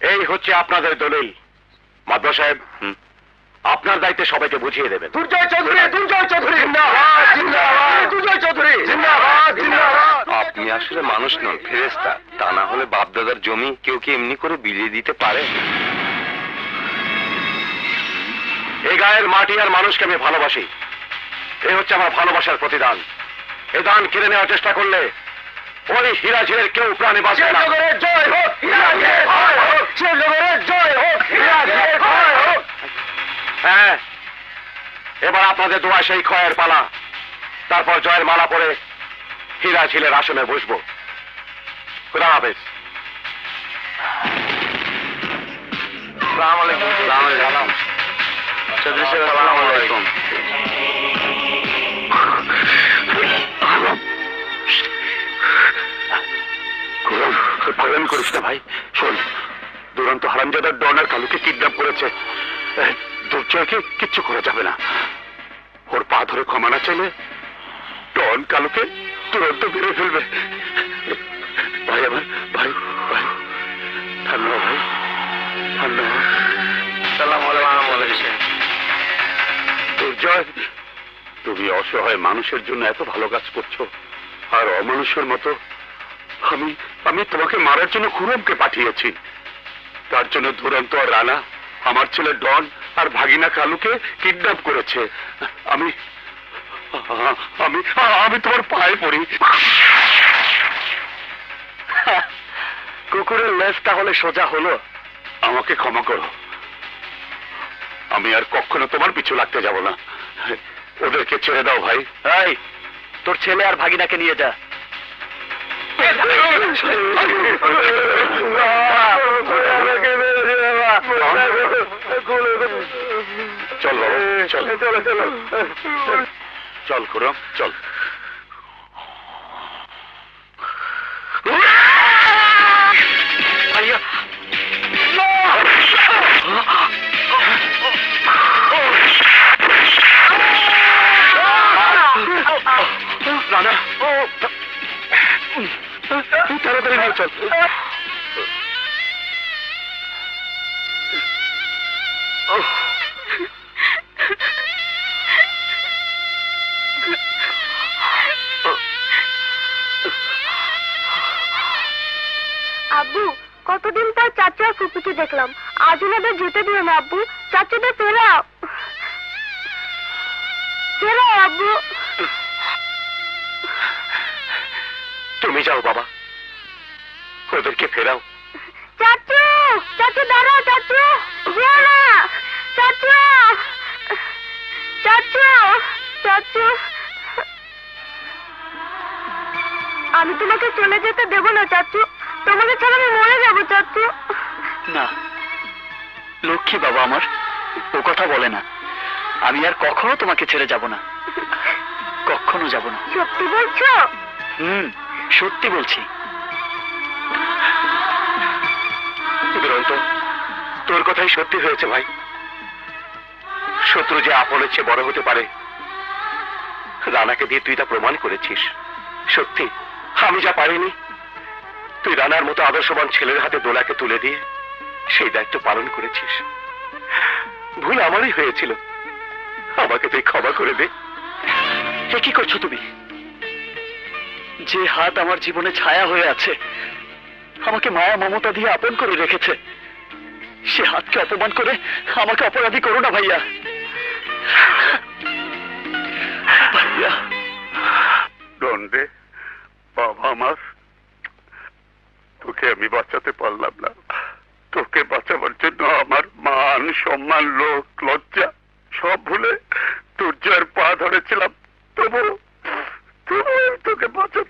এই হচ্ছে আপনাদের দলিল। মাদ্র সাহেব আপনার দায়িত্বে সবাইকে বুঝিয়ে দেবেন। দুর্জয় চৌধুরী দুর্জয় চৌধুরী। জিন্দাবাদ, জিন্দাবাদ। দুর্জয় চৌধুরী। জিন্দাবাদ, জিন্দাবাদ। আপনি আসলে মানুষ নন ফেরেস্তা তা না হলে বাপদাদার জমি কেউ কি এমনি করে বিলিয়ে দিতে পারে? এই গায়ের মাটি আর মানুষকে আমি ভালোবাসি। এই হচ্ছে আমার ভালোবাসার প্রতিদান। এ দান কেড়ে নেওয়ার চেষ্টা করলে ওই হীরা ঝিলের কেউ প্রাণে বাঁচবে না। জয় হোক হিরাজের হোক জয় হোক হিরাজের হোক। হ্যাঁ এবার আপনাদের দোয়া সেই ক্ষয়ের পালা। তারপর জয়ের মালা পরে হীরা ঝিলের আসনে বসবো। খুদা হাফেজ। সালাম আলাইকুম। সালাম আলাইকুম। চৌধুরী সাহেব আসসালামু আলাইকুম। পাগলামি করিস না ভাই শোন দুরন্ত হারামজাদার ডনার কালুকে কিডন্যাপ করেছে। দুর্জয়কে কিচ্ছু করা যাবে না। ওর পা ধরে ক্ষমা না চাইলে ডন কালুকে তুরন্ত মেরে ফেলবে। ভাই আমার ভাই ভাই ঠান্ডা ভাই ঠান্ডা। সালাম আলাইকুম দুর্জয় তুমি অসহায় মানুষের জন্য এত ভালো কাজ করছ। আর অমানুষের মতো আমি আমি তোমাকে মারার জন্য খুরমকে পাঠিয়েছি। তার জন্য দুরন্ত আর রানা আমার ছেলে ডন আর ভাগিনা কালুকে কিডন্যাপ করেছে। আমি আমি আমি তোমার পায়ে পড়ি। কুকুরের লেজ তাহলে সোজা হলো। আমাকে ক্ষমা করো। আমি আর কখনো তোমার পিছু লাগতে যাব না। ওদেরকে ছেড়ে দাও ভাই। তোর ছেলে আর ভাগিনাকে নিয়ে যা। চল চল চল খুরম চল তাড়াতাড়ি নিয়ে চল। আব্বু কতদিন পর চাচু আর দেখলাম। আজ ওনাদের যেতে দিও না আব্বু। চাচুদের ফেরাও ফেরাও আব্বু। তুমি যাও বাবা। ওদেরকে ফেরাও। চাচু চাচু দাঁড়াও চাচু। চাচু চাচু চাচু। আমি তোমাকে চলে যেতে দেবো না চাচু। তোমাকে ছাড়া আমি মরে যাব চাচু। না লক্ষ্মী বাবা আমার ও কথা বলে না। আমি আর কখনো তোমাকে ছেড়ে যাব না। কখনো যাব না। সত্যি বলছো? হুম সত্যি বলছি। দুরন্ত তোর কথাই সত্যি হয়েছে, ভাই। শত্রু যে আপনের চেয়ে বড় হতে পারে, রানাকে দিয়ে তুই তা প্রমাণ করেছিস। সত্যি, আমি যা পারিনি, তুই রানার মতো আদর্শবান ছেলের হাতে দোলাকে তুলে দিয়ে সেই দায়িত্ব পালন করেছিস। ভুল আমারই হয়েছিল। আমাকে তুই ক্ষমা করে দে। কি করছ তুমি? যে হাত আমার জীবনে ছায়া হয়ে আছে আমাকে মায়া মমতা দিয়ে আপন করে রেখেছে। সে হাতকে অপমান করে আমাকে অপরাধী করো না ভাইয়া। ভাইয়া। দণ্ডে বাবা আমার, তোকে আমি বাঁচাতে পারলাম না। তোকে বাঁচাবার জন্য আমার মান, সম্মান লোক লজ্জা সব ভুলে দুর্জয়ের পা ধরেছিলাম তবু তবু তোকে বাঁচাতে